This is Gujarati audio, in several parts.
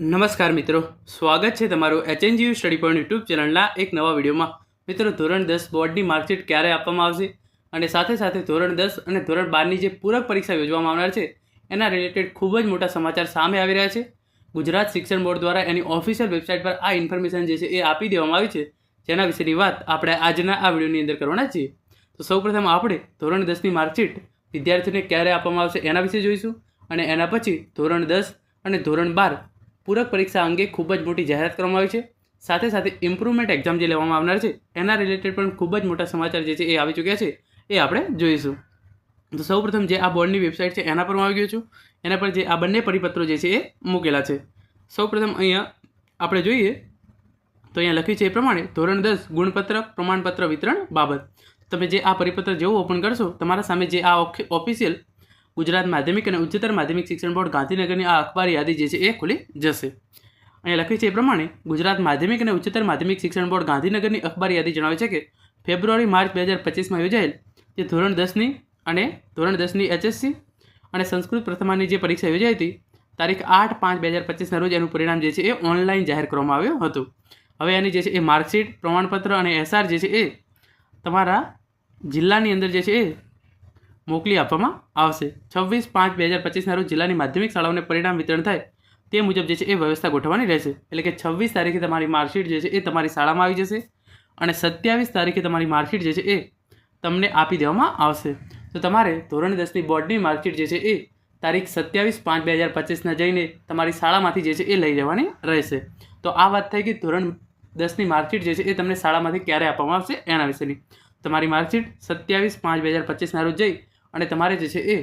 નમસ્કાર મિત્રો, સ્વાગત છે તમારું એચએનજીયુ સ્ટડી પોઈન્ટ યુટ્યુબ ચેનલના એક નવા વિડીયોમાં. મિત્રો, ધોરણ દસ બોર્ડની માર્કશીટ ક્યારે આપવામાં આવશે અને સાથે સાથે ધોરણ દસ અને ધોરણ બારની જે પૂરક પરીક્ષા યોજવામાં આવનાર છે, એના રિલેટેડ ખૂબ જ મોટા સમાચાર સામે આવી રહ્યા છે. ગુજરાત શિક્ષણ બોર્ડ દ્વારા એની ઓફિશિયલ વેબસાઇટ પર આ ઇન્ફોર્મેશન જે છે એ આપી દેવામાં આવી છે. જેના વિશેની વાત આપણે આજના આ વિડીયોની અંદર કરવાના છીએ. તો સૌપ્રથમ આપણે ધોરણ દસની માર્કશીટ વિદ્યાર્થીઓને ક્યારે આપવામાં આવશે એના વિશે જોઈશું અને એના પછી ધોરણ દસ અને ધોરણ બાર પૂરક પરીક્ષા અંગે ખૂબ જ મોટી જાહેરાત કરવામાં આવી છે. સાથે સાથે ઇમ્પ્રુવમેન્ટ એક્ઝામ જે લેવામાં આવનાર છે, એના રિલેટેડ પણ ખૂબ જ મોટા સમાચાર જે છે એ આવી ચૂક્યા છે, એ આપણે જોઈશું. તો સૌપ્રથમ જે આ બોર્ડની વેબસાઇટ છે, એના પર હું આવી ગયો છું. એના પર જે આ બંને પરિપત્રો જે છે એ મૂકેલા છે. સૌપ્રથમ અહીંયા આપણે જોઈએ, તો અહીંયા લખ્યું છે એ પ્રમાણે, ધોરણ દસ, ગુણપત્ર, પ્રમાણપત્ર વિતરણ બાબત. તમે જે આ પરિપત્ર જેવું ઓપન કરશો, તમારા સામે જે આ ઓફિશિયલ ગુજરાત માધ્યમિક અને ઉચ્ચતર માધ્યમિક શિક્ષણ બોર્ડ ગાંધીનગરની આ અખબાર યાદી જે છે એ ખુલી જશે. અહીંયા લખ્યું છે એ પ્રમાણે ગુજરાત માધ્યમિક અને ઉચ્ચતર માધ્યમિક શિક્ષણ બોર્ડ ગાંધીનગરની અખબાર યાદી જણાવે છે કે ફેબ્રુઆરી માર્ચ બે હજાર પચીસમાં યોજાયેલ જે ધોરણ દસની અને ધોરણ દસની એચએસસી અને સંસ્કૃત પ્રથમાની જે પરીક્ષા યોજાઈ હતી, તારીખ આઠ પાંચ બે હજાર પચીસના રોજ એનું પરિણામ જે છે એ ઓનલાઈન જાહેર કરવામાં આવ્યું હતું. હવે એની જે છે એ માર્કશીટ, પ્રમાણપત્ર અને એસઆર જે છે એ તમારા જિલ્લાની અંદર જે છે એ મોકલી આપવામાં આવશે. છવ્વીસ પાંચ બે હજાર પચીસના રોજ જિલ્લાની માધ્યમિક શાળાઓને પરિણામ વિતરણ થાય તે મુજબ જે છે એ વ્યવસ્થા ગોઠવવાની રહેશે. એટલે કે છવ્વીસ તારીખે તમારી માર્કશીટ જે છે એ તમારી શાળામાં આવી જશે અને સત્યાવીસ તારીખે તમારી માર્કશીટ જે છે એ તમને આપી દેવામાં આવશે. તો તમારે ધોરણ દસની બોર્ડની માર્કશીટ જે છે એ તારીખ સત્યાવીસ પાંચ બે હજાર પચીસના જઈને તમારી શાળામાંથી જે છે એ લઈ જવાની રહેશે. તો આ વાત થઈ કે ધોરણ દસની માર્કશીટ જે છે એ તમને શાળામાંથી ક્યારે આપવામાં આવશે એના વિશેની. તમારી માર્કશીટ સત્યાવીસ પાંચ બે હજાર પચીસના રોજ જઈ અને તમારે જે છે એ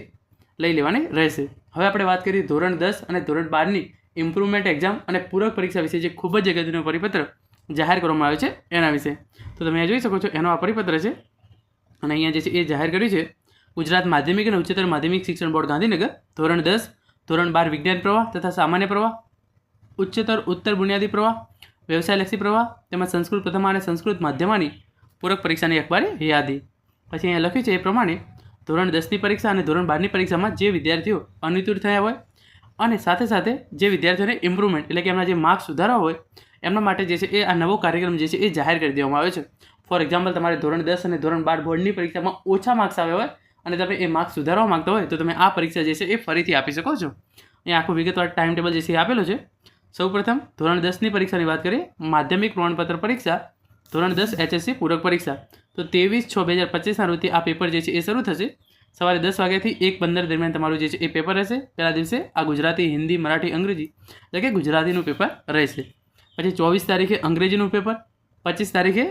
લઈ લેવાની રહેશે. હવે આપણે વાત કરીએ ધોરણ દસ અને ધોરણ બારની ઇમ્પ્રુવમેન્ટ એક્ઝામ અને પૂરક પરીક્ષા વિશે જે ખૂબ જ અગત્યનો પરિપત્ર જાહેર કરવામાં આવ્યો છે એના વિશે. તો તમે જોઈ શકો છો એનો આ પરિપત્ર છે. અને અહીંયા જે છે એ જાહેર કર્યું છે. ગુજરાત માધ્યમિક અને ઉચ્ચતર માધ્યમિક શિક્ષણ બોર્ડ ગાંધીનગર, ધોરણ દસ, ધોરણ બાર વિજ્ઞાન પ્રવાહ તથા સામાન્ય પ્રવાહ, ઉચ્ચતર, ઉત્તર બુનિયાદી પ્રવાહ, વ્યવસાયલક્ષી પ્રવાહ તેમજ સંસ્કૃત પ્રથમા અને સંસ્કૃત માધ્યમાની પૂરક પરીક્ષાની અખબારી યાદી. પછી અહીંયા લખ્યું છે એ પ્રમાણે ધોરણ દસની પરીક્ષા અને ધોરણ બારની પરીક્ષામાં જે વિદ્યાર્થીઓ અનિતુર થયા હોય અને સાથે સાથે જે વિદ્યાર્થીઓને ઇમ્પ્રુવમેન્ટ એટલે કે એમના જે માર્ક્સ સુધારવા હોય, એમના માટે જે છે એ આ નવો કાર્યક્રમ જે છે એ જાહેર કરી દેવામાં આવ્યો છે. ફોર એક્ઝામ્પલ તમારે ધોરણ દસ અને ધોરણ બાર બોર્ડની પરીક્ષામાં ઓછા માર્ક્સ આવ્યા હોય અને તમે એ માર્ક્સ સુધારવા માગતા હોય, તો તમે આ પરીક્ષા જે છે એ ફરીથી આપી શકો છો. અહીંયા આખું વિગતવાર ટાઈમ ટેબલ જે છે એ આપેલો છે. સૌપ્રથમ, ધોરણ દસની પરીક્ષાની વાત કરીએ. માધ્યમિક પ્રમાણપત્ર પરીક્ષા ધોરણ દસ એચએસસી પૂરક પરીક્ષા. તો ત્રેવીસ છ બે હજાર પચીસના રોજથી આ પેપર જે છે એ શરૂ થશે. સવારે દસ વાગ્યાથી એક પંદર દરમિયાન તમારું જે છે એ પેપર રહેશે. પહેલા દિવસે આ ગુજરાતી, હિન્દી, મરાઠી, અંગ્રેજી, એટલે કે ગુજરાતીનું પેપર રહેશે. પછી ચોવીસ તારીખે અંગ્રેજીનું પેપર પચીસ તારીખે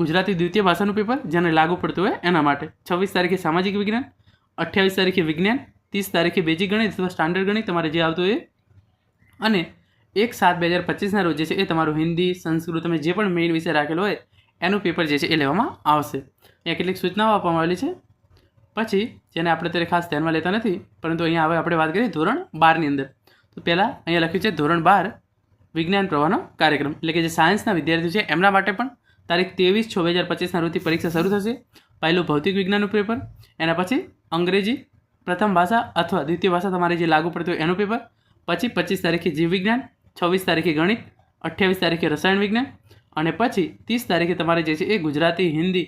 ગુજરાતી દ્વિતીય ભાષાનું પેપર જેને લાગુ પડતું હોય એના માટે. છવ્વીસ તારીખે સામાજિક વિજ્ઞાન, અઠ્યાવીસ તારીખે વિજ્ઞાન, ત્રીસ તારીખે બેઝિક ગણિત અથવા સ્ટાન્ડર્ડ ગણિત તમારે જે આવતું હોય અને એક સાત બે હજાર પચીસના રોજ જે છે એ તમારું હિન્દી, સંસ્કૃત તમે જે પણ મેઇન વિષય રાખેલો હોય, એનું પેપર જે છે એ લેવામાં આવશે. અહીંયા કેટલીક સૂચનાઓ આપવામાં આવેલી છે. પછી, જેને આપણે અત્યારે ખાસ ધ્યાનમાં લેતા નથી, પરંતુ અહીંયા હવે આપણે વાત કરીએ ધોરણ બારની અંદર. તો પહેલાં અહીંયા લખ્યું છે ધોરણ બાર, વિજ્ઞાન પ્રવાહનો કાર્યક્રમ. એટલે કે જે સાયન્સના વિદ્યાર્થીઓ છે, એમના માટે પણ તારીખ ત્રેવીસ છ બે હજાર પચીસના રોજથી પરીક્ષા શરૂ થશે. પહેલું ભૌતિક વિજ્ઞાનનું પેપર એના પછી અંગ્રેજી, પ્રથમ ભાષા અથવા દ્વિતીય ભાષા તમારે જે લાગુ પડતું હોય એનું પેપર પછી પચીસ તારીખે જીવ વિજ્ઞાન છવ્વીસ તારીખે ગણિત, અઠ્યાવીસ તારીખે રસાયણ વિજ્ઞાન અને પછી ત્રીસ તારીખે તમારે જે છે એ ગુજરાતી, હિન્દી,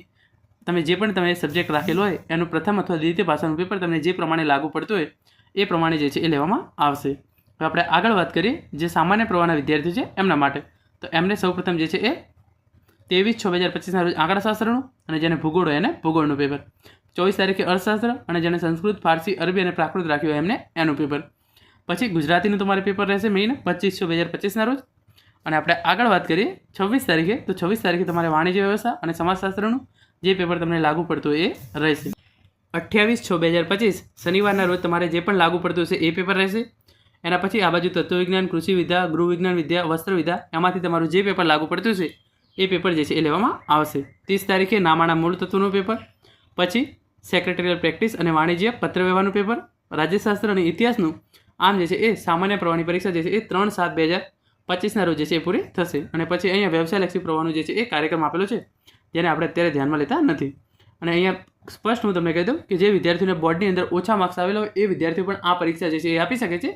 તમે જે પણ તમે સબ્જેક્ટ રાખેલો હોય, એનું પ્રથમ અથવા દ્વિતીય ભાષાનું પેપર તમને જે પ્રમાણે લાગુ પડતું હોય, એ પ્રમાણે જે છે એ લેવામાં આવશે. હવે આપણે આગળ વાત કરીએ જે સામાન્ય પ્રવાહના વિદ્યાર્થીઓ છે એમના માટે. તો એમને સૌપ્રથમ જે છે એ ત્રેવીસ છ બે હજાર પચીસના રોજ આંકડાશાસ્ત્રનું અને જેને ભૂગોળ હોય એને ભૂગોળનું પેપર ચોવીસ તારીખે અર્થશાસ્ત્ર અને જેને સંસ્કૃત, ફારસી, અરબી અને પ્રાકૃત રાખ્યું હોય એમને એનું પેપર પછી ગુજરાતીનું તમારે પેપર રહેશે મેઇન પચીસ છ બે હજાર પચીસના રોજ. અને આપણે આગળ વાત કરીએ, છવ્વીસ તારીખે. તો છવ્વીસ તારીખે તમારે વાણિજ્ય વ્યવસ્થા અને સમાજશાસ્ત્રનું જે પેપર તમને લાગુ પડતું એ રહેશે. અઠ્યાવીસ છ બે હજાર પચીસ, શનિવારના રોજ તમારે જે પણ લાગુ પડતું હશે એ પેપર રહેશે. એના પછી આ બાજુ તત્વવિજ્ઞાન, કૃષિ વિદ્યા ગૃહ વિજ્ઞાન વિદ્યા, વસ્ત્ર વિદ્યા, એમાંથી તમારું જે પેપર લાગુ પડતું છે એ પેપર જે છે એ લેવામાં આવશે. ત્રીસ તારીખે નામાના મૂળ તત્વનું પેપર પછી સેક્રેટરીયલ પ્રેક્ટિસ અને વાણિજ્ય, પત્ર વ્યવહારનું પેપર રાજ્યશાસ્ત્ર અને ઇતિહાસનું આમ જે છે એ સામાન્ય પ્રવાહની પરીક્ષા જે છે એ ત્રણ સાત બે હજાર પચીસના રોજ જે છે એ પૂરી થશે. અને પછી અહીંયા વ્યવસાયલક્ષી પ્રવાહનું જે છે એ કાર્યક્રમ આપેલો છે, જેને આપણે અત્યારે ધ્યાનમાં લેતા નથી. અને અહીંયા સ્પષ્ટ હું તમને કહી દઉં કે જે વિદ્યાર્થીઓને બોર્ડની અંદર ઓછા માર્ક્સ આવેલા હોય એ વિદ્યાર્થીઓ પણ આ પરીક્ષા જે છે એ આપી શકે છે.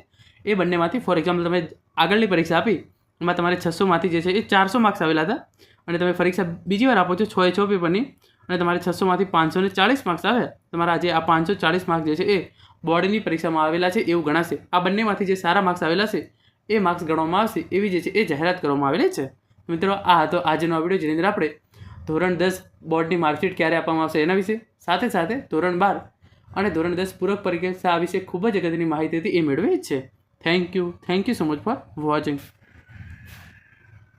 એ બંનેમાંથી, ફોર એક્ઝામ્પલ, તમે આગળની પરીક્ષા આપી, એમાં તમારે છસોમાંથી જે છે એ ચારસો માર્ક્સ આવેલા હતા. અને તમે પરીક્ષા બીજી વાર આપો છો છ એ છ પેપરની, અને તમારે છસોમાંથી પાંચસો ને ચાળીસ માર્ક્સ આવે. તમારા જે આ પાંચસો ચાળીસ માર્ક્સ જે છે એ બોર્ડની પરીક્ષામાં આવેલા છે એવું ગણાશે. આ બંનેમાંથી જે સારા માર્ક્સ આવેલા છે, એ માર્ક્સ ગણવામાં આવશે એવી જે છે એ જાહેરાત કરવામાં આવેલી છે. મિત્રો, આ હતો આજનો વીડિયો. જેની અંદર આપણે ધોરણ દસ બોર્ડની માર્કશીટ ક્યારે આપવામાં આવશે એના વિશે, સાથે સાથે ધોરણ બાર અને ધોરણ દસ પૂરક પરીક્ષા વિશે ખૂબ જ અગત્યની માહિતી હતી એ મેળવી છે. Thank you thank you so much for watching